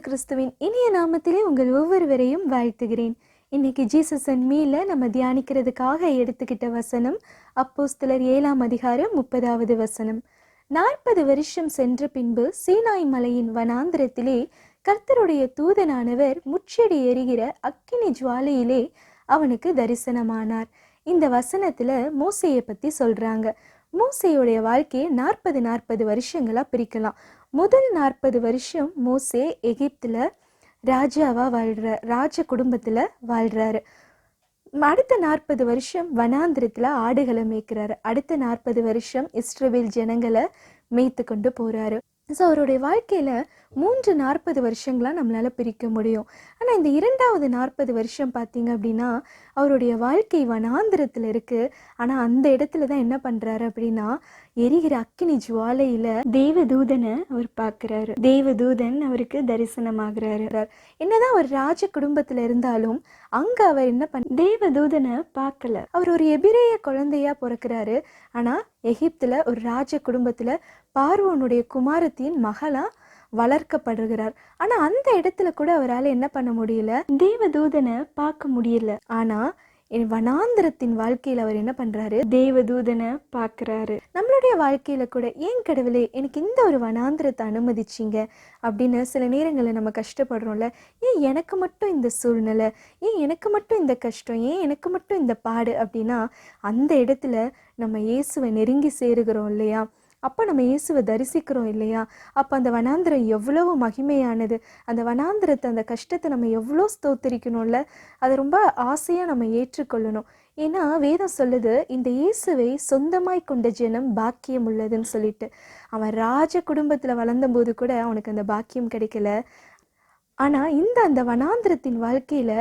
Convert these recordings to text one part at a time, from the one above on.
கிறிஸ்துவின் இனிய நாமத்திலே உங்கள் ஒவ்வொருவரையும் வாழ்த்துகிறேன். இன்னைக்கு ஜீசஸ் அண்ட் மீல நம்ம தியானிக்கிறதுக்காக எடுத்துக்கிட்ட வசனம் அப்போஸ்தலர் ஏழாம் அதிகாரம் முப்பதாவது வசனம். நாற்பது வருஷம் சென்ற பின்பு சீனாய் மலையின் வனாந்திரத்திலே கர்த்தருடைய தூதனானவர் முச்செடி எரிகிற அக்கினி ஜுவாலையிலே அவனுக்கு தரிசனமானார். இந்த வசனத்துல மோசையை பத்தி சொல்றாங்க. மூசையுடைய வாழ்க்கையை நாற்பது நாற்பது வருஷங்களாக பிரிக்கலாம். முதல் நாற்பது வருஷம் மோசே எகிப்தில் ராஜாவாக வாழ்ற ராஜ குடும்பத்தில் வாழ்கிறாரு அடுத்த நாற்பது வருஷம் வனாந்திரத்தில் ஆடுகளை மேய்க்கிறாரு. அடுத்த நாற்பது வருஷம் இஸ்ரவேல் ஜனங்களை மேய்த்து கொண்டு போகிறாரு ஸோ அவருடைய வாழ்க்கையில் மூன்று நாற்பது வருஷங்களாக நம்மளால் பிரிக்க முடியும். ஆனால் இந்த இரண்டாவது நாற்பது வருஷம் பார்த்தீங்க அப்படின்னா அவருடைய வாழ்க்கை வனாந்திரத்தில் இருக்குது ஆனால் அந்த இடத்துல தான் என்ன பண்ணுறாரு அப்படின்னா எரிகிற அக்கினி ஜுவாலையில தேவதூதனை அவர் பார்க்கிறாரு. தேவதூதன் அவருக்கு தரிசனமாகிறாரு. என்னதான் அவர் ராஜ குடும்பத்துல இருந்தாலும் அங்க அவர் என்ன பண்ண தேவதூதனை பார்க்கல. அவர் ஒரு எபிரேய குழந்தையா பிறக்கிறாரு. ஆனா எகிப்துல ஒரு ராஜ குடும்பத்துல பார்வோனுடைய குமாரத்தின் மகளா வளர்க்கப்படுகிறார். ஆனா அந்த இடத்துல கூட அவரால் என்ன பண்ண முடியல? தேவதூதனை பார்க்க முடியல. ஆனா வனாந்திரத்தின் வாழ்க்கையில் அவர் என்ன பண்ணுறாரு தேவதூதனை பார்க்குறாரு. நம்மளுடைய வாழ்க்கையில் கூட ஏன் கடவுளே எனக்கு இந்த ஒரு வனாந்திரத்தை அனுமதிச்சீங்க? அப்படின்னு சில நேரங்களில் நம்ம கஷ்டப்படுறோம்ல. ஏன் எனக்கு மட்டும் இந்த சூழ்நிலை? ஏன் எனக்கு மட்டும் இந்த கஷ்டம்? ஏன் எனக்கு மட்டும் இந்த பாடு? அப்படின்னா அந்த இடத்துல நம்ம இயேசுவை நெருங்கி சேருகிறோம் இல்லையா? அப்போ நம்ம இயேசுவை தரிசிக்கிறோம் இல்லையா? அப்போ அந்த வனாந்திரம் எவ்வளவு மகிமையானது. அந்த வனாந்திரத்தை அந்த கஷ்டத்தை நம்ம எவ்வளோ ஸ்தோத்தரிக்கணும்ல? அதை ரொம்ப ஆசையாக நம்ம ஏற்றுக்கொள்ளணும். ஏன்னா வேதம் சொல்லுது இந்த இயேசுவை சொந்தமாய் கொண்ட ஜனம் பாக்கியம் உள்ளதுன்னு சொல்லிட்டு. அவன் ராஜ குடும்பத்தில் வளர்ந்தபோது கூட அவனுக்கு அந்த பாக்கியம் கிடைக்கல. ஆனால் இந்த அந்த வனாந்திரத்தின் வாழ்க்கையில்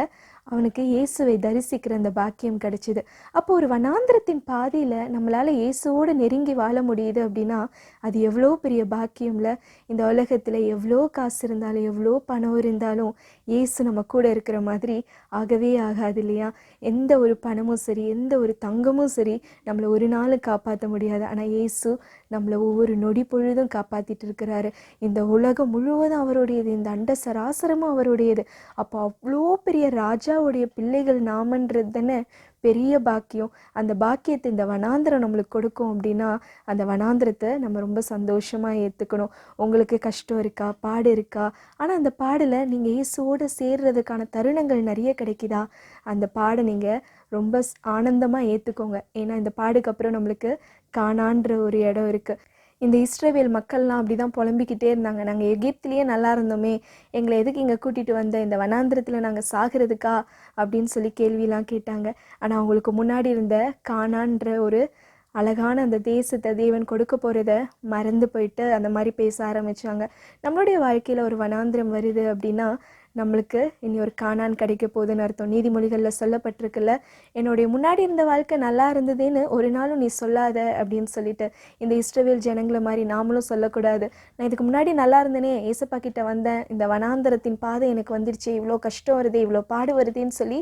அவனுக்கு இயேசுவை தரிசிக்கிற அந்த பாக்கியம் கிடைச்சிது. அப்போ ஒரு வனாந்திரத்தின் பாதியில் நம்மளால் இயேசுவோடு நெருங்கி வாழ முடியுது அப்படின்னா அது எவ்வளோ பெரிய பாக்கியம்ல? இந்த உலகத்தில் எவ்வளோ காசு இருந்தாலும் எவ்வளோ பணம் இருந்தாலும் இயேசு நம்ம கூட இருக்கிற மாதிரி ஆகவே ஆகாது இல்லையா? எந்த ஒரு பணமும் சரி எந்த ஒரு தங்கமும் சரி நம்மளை ஒரு நாள் காப்பாற்ற முடியாது. ஆனால் இயேசு நம்மளை ஒவ்வொரு நொடி பொழுதும் காப்பாற்றிட்டு இருக்கிறாரு. இந்த உலகம் முழுவதும் அவருடையது இந்த அண்ட சராசரமும் அவருடையது. அப்போ அவ்வளோ பெரிய ராஜா அல்லாவுடைய பிள்ளைகள் நாமன்றது தானே? பெரிய பாக்கியம். அந்த பாக்கியத்தை இந்த வனாந்திரம் நம்மளுக்கு கொடுக்கும் அப்படின்னா அந்த வனாந்திரத்தை நம்ம ரொம்ப சந்தோஷமாக ஏற்றுக்கணும் உங்களுக்கு கஷ்டம் இருக்கா? பாடு இருக்கா? ஆனால் அந்த பாடில் நீங்கள் இயேசுவோடு சேர்றதுக்கான தருணங்கள் நிறைய கிடைக்குதா? அந்த பாடை நீங்கள் ரொம்ப ஆனந்தமாக ஏற்றுக்கோங்க ஏன்னா இந்த பாடுக்கு அப்புறம் நம்மளுக்கு காணான்ற ஒரு இடம் இருக்குது இந்த இஸ்ரேவேல் மக்கள்லாம் அப்படி தான் புலம்பிக்கிட்டே இருந்தாங்க. நாங்கள் எகிப்திலேயே நல்லா இருந்தோமே. எங்களை எதுக்கு இங்கே கூட்டிகிட்டு வந்த? இந்த வனாந்திரத்தில் நாங்கள் சாகிறதுக்கா? அப்படின்னு சொல்லி கேள்விலாம் கேட்டாங்க. ஆனால் அவங்களுக்கு முன்னாடி இருந்த காணான்ற ஒரு அழகான அந்த தேசத்தை தேவன் கொடுக்க போகிறத மறந்து போயிட்டு அந்த மாதிரி பேச ஆரம்பித்தாங்க நம்மளுடைய வாழ்க்கையில் ஒரு வனாந்திரம் வருது அப்படின்னா நம்மளுக்கு இனி ஒரு காணான் கிடைக்க போகுதுன்னு அர்த்தம். நீதிமொழிகளில் சொல்லப்பட்டிருக்குல்ல என்னுடைய முன்னாடி இருந்த வாழ்க்கை நல்லா இருந்ததுன்னு ஒரு நாளும் நீ சொல்லாத அப்படின்னு சொல்லிட்டு இந்த இஸ்ரவேல் ஜனங்களை மாதிரி நாமளும் சொல்லக்கூடாது. நான் இதுக்கு முன்னாடி நல்லா இருந்தேனே ஏசப்பா கிட்ட வந்தேன் இந்த வனாந்தரத்தின் பாதை எனக்கு வந்துருச்சு இவ்வளோ கஷ்டம் வருது இவ்வளோ பாடு வருதுன்னு சொல்லி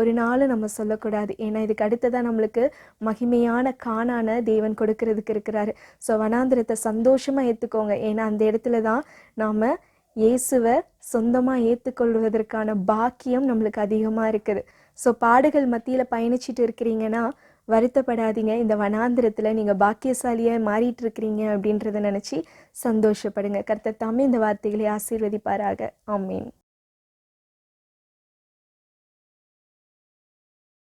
ஒரு நாளும் நம்ம சொல்லக்கூடாது. ஏன்னா இதுக்கு அடுத்ததான் நம்மளுக்கு மகிமையான காணான தேவன் கொடுக்கறதுக்கு இருக்கிறாரு. ஸோ வனாந்திரத்தை சந்தோஷமாக ஏற்றுக்கோங்க ஏன்னா அந்த இடத்துல தான் நாம் இயேசுவை சொந்தமாக ஏற்றுக்கொள்வதற்கான பாக்கியம் நம்மளுக்கு அதிகமாக இருக்குது. ஸோ பாடுகள் மத்தியில் பயணிச்சிட்டு இருக்கிறீங்கன்னா வருத்தப்படாதீங்க. இந்த வனாந்திரத்தில் நீங்கள் பாக்கியசாலியாக மாறிட்டு இருக்கிறீங்க அப்படின்றத நினச்சி சந்தோஷப்படுங்க. கர்த்தர் தாமே இந்த வார்த்தைகளை ஆசீர்வதிப்பாராக. ஆமீன்.